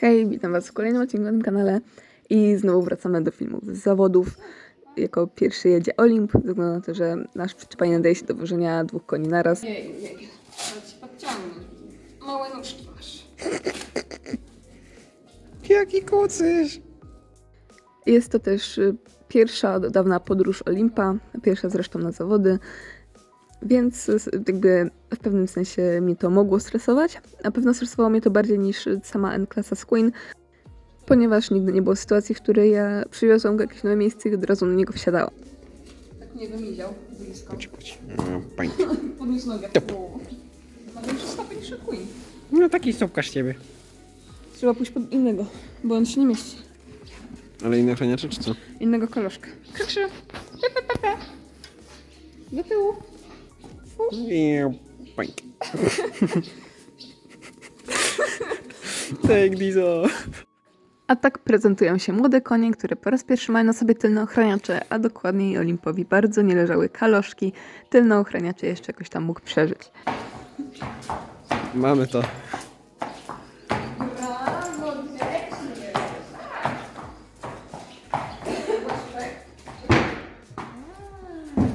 Hej, witam Was w kolejnym odcinku na tym kanale i znowu wracamy do filmów z zawodów. Jako pierwszy jedzie Olimp, ze względu na to, że nasz przyczepanie nadaje się do wożenia dwóch koni naraz. Jej, jej. Trzeba ci podciągnąć. Małe nóżki masz. Jaki kucysz! Jest to też pierwsza od dawna podróż Olimpa, pierwsza zresztą na zawody, więc jakby w pewnym sensie mnie to mogło stresować. Na pewno stresowało mnie to bardziej niż sama N-klasa z Queen, ponieważ nigdy nie było sytuacji, w której ja przywiozłam go jakieś nowe miejsce i od razu na niego wsiadałam. Tak nie wymiział blisko. Chodź, chodź. No, pań. Podniósł nogę. Tup. Ma większy stopień niż Queen. No taki stopkarz ciebie. Trzeba pójść pod innego, bo on się nie mieści. Ale inne ochroniacze czy co? Innego koloszka. Krzyczy. Pe, pe, pe, pe. Do tyłu. Pań. Take this off. A tak prezentują się młode konie, które po raz pierwszy mają na sobie tylne ochraniacze, a dokładniej Olimpowi bardzo nie leżały kaloszki. Tylne ochraniacze jeszcze jakoś tam mógł przeżyć. Mamy to. Brawo, grzecznie.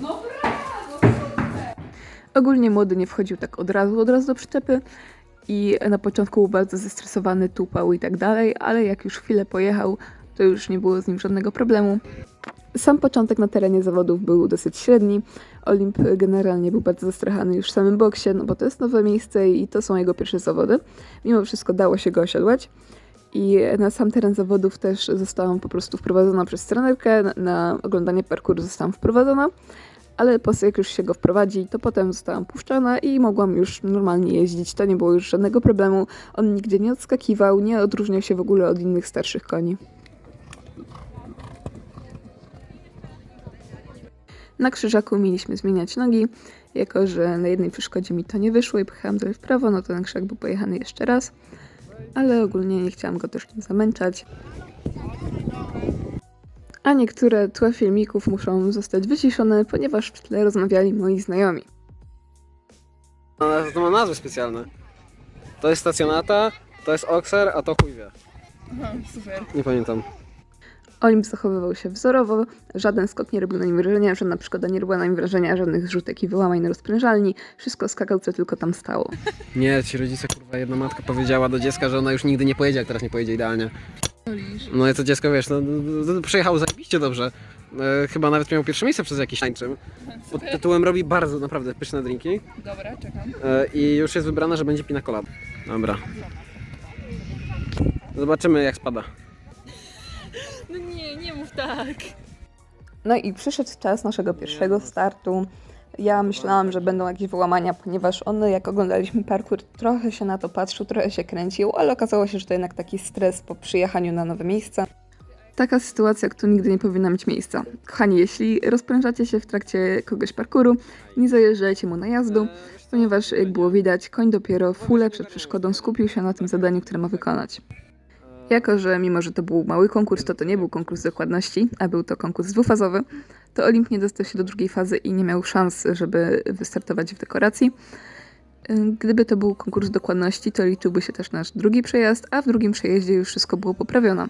No brawo, super. Ogólnie młody nie wchodził tak od razu, od razu do przyczepy i na początku był bardzo zestresowany, tupał i tak dalej, ale jak już chwilę pojechał, to już nie było z nim żadnego problemu. Sam początek na terenie zawodów był dosyć średni. Olimp generalnie był bardzo zastrachany już w samym boksie, no bo to jest nowe miejsce i to są jego pierwsze zawody. Mimo wszystko dało się go osiodłać. I na sam teren zawodów też zostałam po prostu wprowadzona przez trenerkę. Na, na oglądanie parkouru zostałam wprowadzona, ale po jak już się go wprowadzi, to potem zostałam puszczona i mogłam już normalnie jeździć. To nie było już żadnego problemu. On nigdzie nie odskakiwał, nie odróżniał się w ogóle od innych starszych koni. Na krzyżaku mieliśmy zmieniać nogi, jako że na jednej przeszkodzie mi to nie wyszło i pojechałam trochę w prawo, no to ten krzyżak był pojechany jeszcze raz, ale ogólnie nie chciałam go też tym zamęczać. A niektóre tła filmików muszą zostać wyciszone, ponieważ w tle rozmawiali moi znajomi. No, To ma nazwy specjalne. To jest stacjonata, to jest okser, a to chuj wie. Aha, super. Nie pamiętam. Olimp zachowywał się wzorowo, żaden skok nie robił na nim wrażenia, żadna przygoda nie robiła na nim wrażenia, żadnych zrzutek i wyłamań na rozprężalni, wszystko skakał, co tylko tam stało. Nie, ci rodzice, kurwa, jedna matka powiedziała do dziecka, że ona już nigdy nie pojedzie, jak teraz nie pojedzie idealnie. No i to dziecko, wiesz, no, no, no, przejechało zajebiście dobrze. E, chyba nawet miał pierwsze miejsce przez jakiś tańczym. Pod tytułem robi bardzo, naprawdę pyszne drinki. Dobra, czekam. E, I już jest wybrane, że będzie pina colada. Dobra. Zobaczymy jak spada. No nie, nie mów tak. No i przyszedł czas naszego pierwszego startu. Ja myślałam, że będą jakieś wyłamania, ponieważ on, jak oglądaliśmy parkour, trochę się na to patrzył, trochę się kręcił, ale okazało się, że to jednak taki stres po przyjechaniu na nowe miejsce. Taka sytuacja, która nigdy nie powinna mieć miejsca. Kochani, jeśli rozprężacie się w trakcie kogoś parkouru, nie zajeżdżajcie mu na jazdu, ponieważ jak było widać, koń dopiero fule przed przeszkodą skupił się na tym zadaniu, które ma wykonać. Jako, że mimo, że to był mały konkurs, to to nie był konkurs dokładności, a był to konkurs dwufazowy, to Olimp nie dostał się do drugiej fazy i nie miał szans, żeby wystartować w dekoracji. Gdyby to był konkurs dokładności, to liczyłby się też nasz drugi przejazd, a w drugim przejeździe już wszystko było poprawione.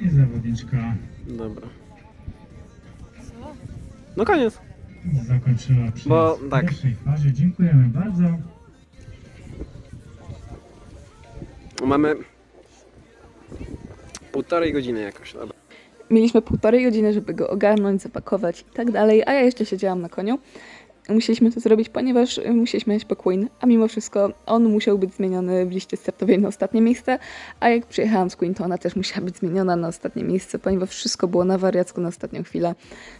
I zawodniczka Dobra. No koniec. Zakończyła przejazd Bo w tak. pierwszej fazie. Dziękujemy bardzo. Mamy półtorej godziny jakoś. Dobra. Mieliśmy półtorej godziny, żeby go ogarnąć, zapakować i tak dalej, a ja jeszcze siedziałam na koniu. Musieliśmy to zrobić, ponieważ y, musieliśmy jechać po Queen, a mimo wszystko on musiał być zmieniony w liście startowej na ostatnie miejsce, a jak przyjechałam z Queen, to ona też musiała być zmieniona na ostatnie miejsce, ponieważ wszystko było na wariacku na ostatnią chwilę.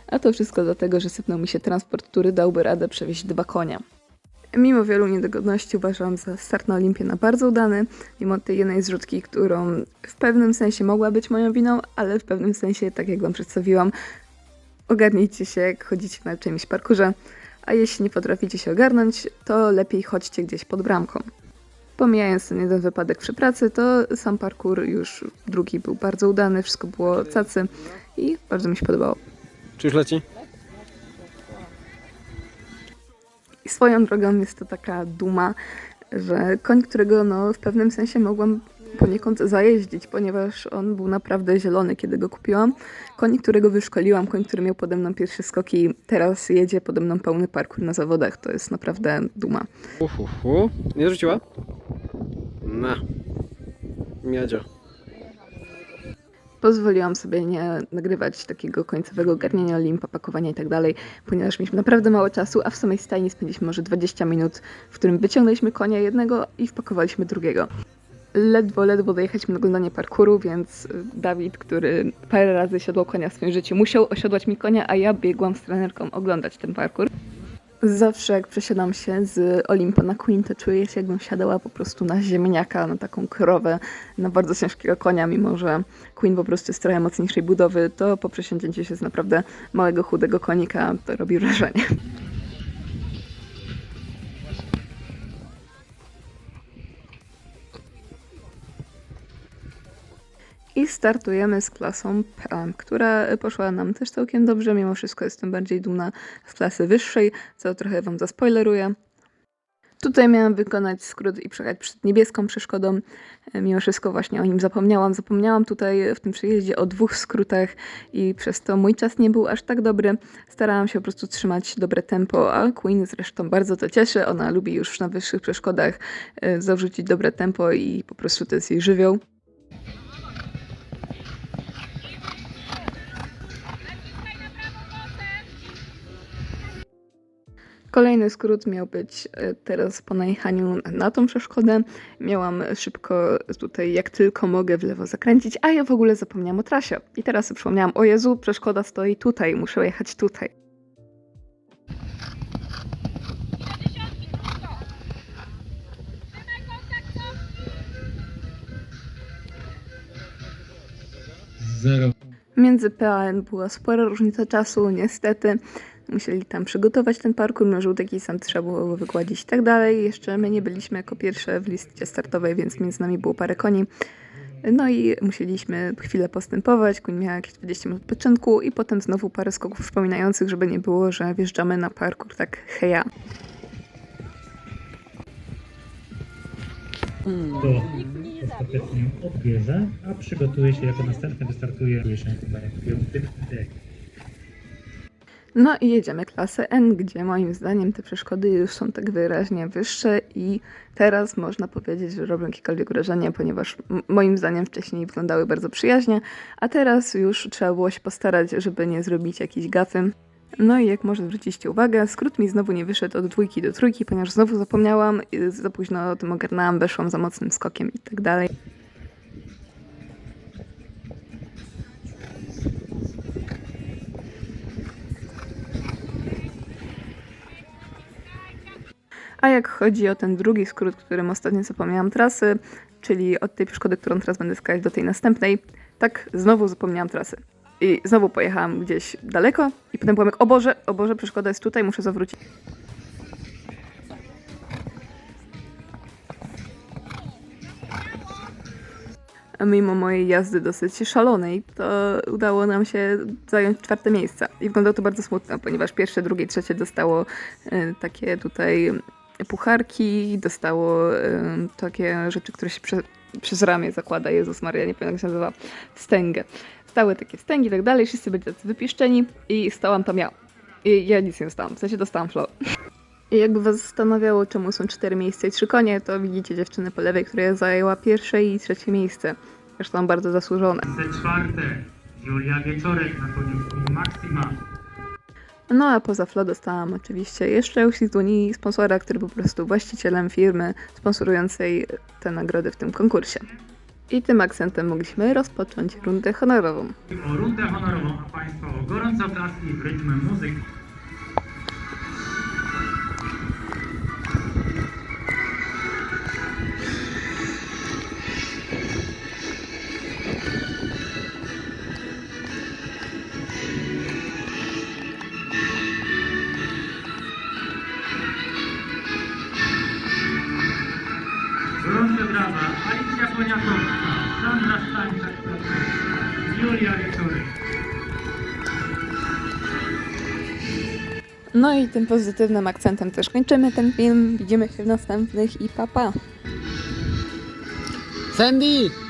A to wszystko dlatego, że sypnął mi się transport, który dałby radę przewieźć dwa konia. Mimo wielu niedogodności uważam za start na Olimpię na bardzo udany, mimo tej jednej zrzutki, którą w pewnym sensie mogła być moją winą, ale w pewnym sensie, tak jak Wam przedstawiłam, ogarnijcie się, jak chodzicie na czymś parkurze, a jeśli nie potraficie się ogarnąć, to lepiej chodźcie gdzieś pod bramką. Pomijając ten jeden wypadek przy pracy, to sam parkour już drugi był bardzo udany, wszystko było cacy i bardzo mi się podobało. Czy już leci? I swoją drogą jest to taka duma, że koń, którego no, w pewnym sensie mogłam poniekąd zajeździć, ponieważ on był naprawdę zielony, kiedy go kupiłam. Koń, którego wyszkoliłam, koń, który miał pode mną pierwsze skoki, teraz jedzie pode mną pełny parkour na zawodach. To jest naprawdę duma. Uhuhu. Nie rzuciła? Na. Miadzio. Pozwoliłam sobie nie nagrywać takiego końcowego ogarniania limpa, pakowania i tak dalej, ponieważ mieliśmy naprawdę mało czasu, a w samej stajni spędziliśmy może 20 minut, w którym wyciągnęliśmy konia jednego i wpakowaliśmy drugiego. Ledwo, ledwo dojechaliśmy na oglądanie parkouru, więc y, Dawid, który parę razy siadł konia w swoim życiu, musiał osiodłać mi konia, a ja biegłam z trenerką oglądać ten parkour. Zawsze jak przesiadam się z Olimpa na Queen, to czuję się jakbym siadała po prostu na ziemniaka, na taką krowę, na bardzo ciężkiego konia, mimo że Queen po prostu jest trochę mocniejszej budowy, to po przesiądzięciu się z naprawdę małego, chudego konika to robi wrażenie. I startujemy z klasą PM, która poszła nam też całkiem dobrze. Mimo wszystko jestem bardziej dumna z klasy wyższej, co trochę Wam zaspoileruję. Tutaj miałam wykonać skrót i przejechać przed niebieską przeszkodą. Mimo wszystko właśnie o nim zapomniałam. Zapomniałam tutaj w tym przejeździe o dwóch skrótach i przez to mój czas nie był aż tak dobry. Starałam się po prostu trzymać dobre tempo, a Queen zresztą bardzo to cieszy. Ona lubi już na wyższych przeszkodach e, zawrzucić dobre tempo i po prostu to jest jej żywioł. Kolejny skrót miał być e, teraz po najechaniu na tą przeszkodę. Miałam szybko tutaj, jak tylko mogę, w lewo zakręcić, a ja w ogóle zapomniałam o trasie. I teraz sobie przypomniałam, o Jezu, przeszkoda stoi tutaj, muszę jechać tutaj. Zero. Między PAN była spora różnica czasu, niestety. Musieli tam przygotować ten parkour, no żółtek i sam trzeba było wygładzić i tak dalej. Jeszcze my nie byliśmy jako pierwsze w liście startowej, więc między nami było parę koni. No i musieliśmy chwilę postępować, koń miał jakieś 20 minut odpoczynku i potem znowu parę skoków przypominających, żeby nie było, że wjeżdżamy na parkour tak heja. To ostatecznie odbierze, a przygotuje się jako następny, wystartuje się chyba jak piąty. No i jedziemy klasę N, gdzie moim zdaniem te przeszkody już są tak wyraźnie wyższe i teraz można powiedzieć, że robią jakiekolwiek wrażenie, ponieważ moim zdaniem wcześniej wyglądały bardzo przyjaźnie, a teraz już trzeba było się postarać, żeby nie zrobić jakiejś gafy. No i jak może zwróciliście uwagę, skrót mi znowu nie wyszedł od dwójki do trójki, ponieważ znowu zapomniałam, y, za późno o tym ogarnęłam, weszłam za mocnym skokiem i tak dalej. A jak chodzi o ten drugi skrót, którym ostatnio zapomniałam trasy, czyli od tej przeszkody, którą teraz będę skakać do tej następnej, tak znowu zapomniałam trasy. I znowu pojechałam gdzieś daleko i potem byłam jak, o Boże, o Boże, przeszkoda jest tutaj, muszę zawrócić. A mimo mojej jazdy dosyć szalonej, to udało nam się zająć czwarte miejsce. I wyglądało to bardzo smutno, ponieważ pierwsze, drugie, trzecie dostało e, takie tutaj pucharki, dostało takie rzeczy, które się prze, przez ramię zakłada. Jezus Maria, nie pamiętam jak się nazywa. Wstęgę. Stały takie wstęgi i tak dalej, wszyscy byli tacy wypieszczeni i stałam tam ja. I ja nic nie dostałam, w sensie dostałam flow. I jakby was zastanawiało, czemu są cztery miejsca i trzy konie, to widzicie dziewczynę po lewej, która zajęła pierwsze i trzecie miejsce. Zresztą bardzo zasłużone. Miejsce czwarte. Julia Wieczorek na koniu Maxima. No a poza Flo dostałam oczywiście jeszcze z dłoni sponsora, który był po prostu właścicielem firmy sponsorującej te nagrody w tym konkursie. I tym akcentem mogliśmy rozpocząć rundę honorową. O rundę honorową, a Państwo o gorące oklaski w rytmie muzyki. Brawa, Alicja Poniakowska, Sandra Stańczak, Julia No i tym pozytywnym akcentem też kończymy ten film. Widzimy się w następnych i papa. Pa. Sandy!